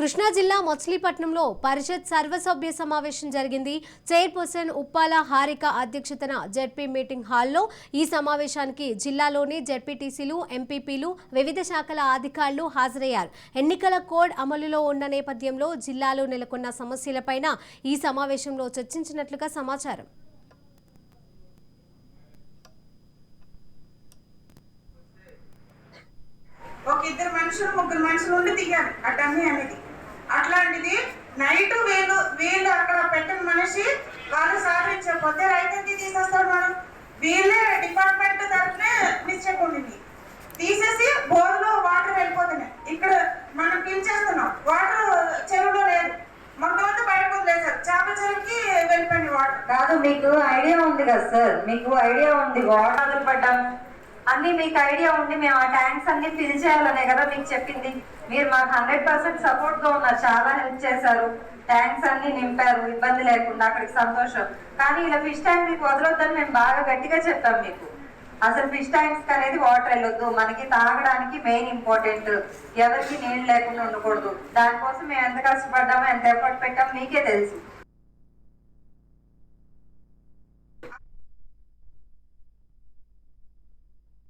కృష్ణా జిల్లా మచిలీపట్నంలో పరిషత్ సర్వసభ్య సమావేశం జరిగింది. చైర్పర్సన్ ఉప్పాల హారిక అధ్యక్షతన జడ్పీ మీటింగ్ హాల్లో ఈ సమావేశానికి జిల్లాలోని జడ్పీటీసీలు ఎంపీపీలు వివిధ శాఖల అధికారులు హాజరయ్యారు. ఎన్నికల కోడ్ అమలులో ఉన్న నేపథ్యంలో జిల్లాలో నెలకొన్న సమస్యలపైన ఈ సమావేశంలో చర్చించినట్లుగా సమాచారం. ఒక ఇద్దరు మనుషులు ముగ్గురు మనుషులు ఉండి దిగారు. అటన్నీ అనేది. అట్లాంటిది నైట్ వీళ్ళు వీళ్ళు అక్కడ పెట్టిన మనిషి వాళ్ళు సహకరించకపోతే రైతుకి తీసేస్తాడు మనం. వీళ్ళే డిపార్ట్మెంట్ తరఫునే మిస్టేక్ ఉండింది. తీసేసి బోర్లో వాటర్ వెళ్ళిపోతున్నాయి. ఇక్కడ మనం పిలిచేస్తున్నాం వాటర్ చెరువులో లేదు. మొత్తం అంతా బయటకు వదిలేశారు. చేపల చెరువుకి వెళ్ళిపోయింది వాటర్. కాదు మీకు ఐడియా ఉంది కదా సార్. మీకు ఐడియా ఉంది. వాటర్ పడ్డాము అన్ని మీకు ఐడియా ఉండి మేము ఆ ట్యాంక్స్ అన్ని ఫిల్ చేయాలనే కదా మీకు చెప్పింది. మీరు మాకు హండ్రెడ్ పర్సెంట్ సపోర్ట్గా ఉన్నారు. చాలా హెల్ప్ చేశారు. ట్యాంక్స్ అన్ని నింపారు. ఇబ్బంది లేకుండా అక్కడికి సంతోషం. కానీ ఇలా ఫిష్ ట్యాంక్ మీకు వదలొద్దని మేము బాగా గట్టిగా చెప్పాం మీకు. అసలు ఫిష్ ట్యాంక్స్ అనేది వాటర్ వెళ్ళొద్దు. మనకి తాగడానికి మెయిన్ ఇంపార్టెంట్. ఎవరికి నీళ్ళు లేకుండా ఉండకూడదు. దానికోసం మేము ఎంత కష్టపడ్డామో ఎంత ఎఫర్ట్ పెట్టామో మీకే తెలుసు.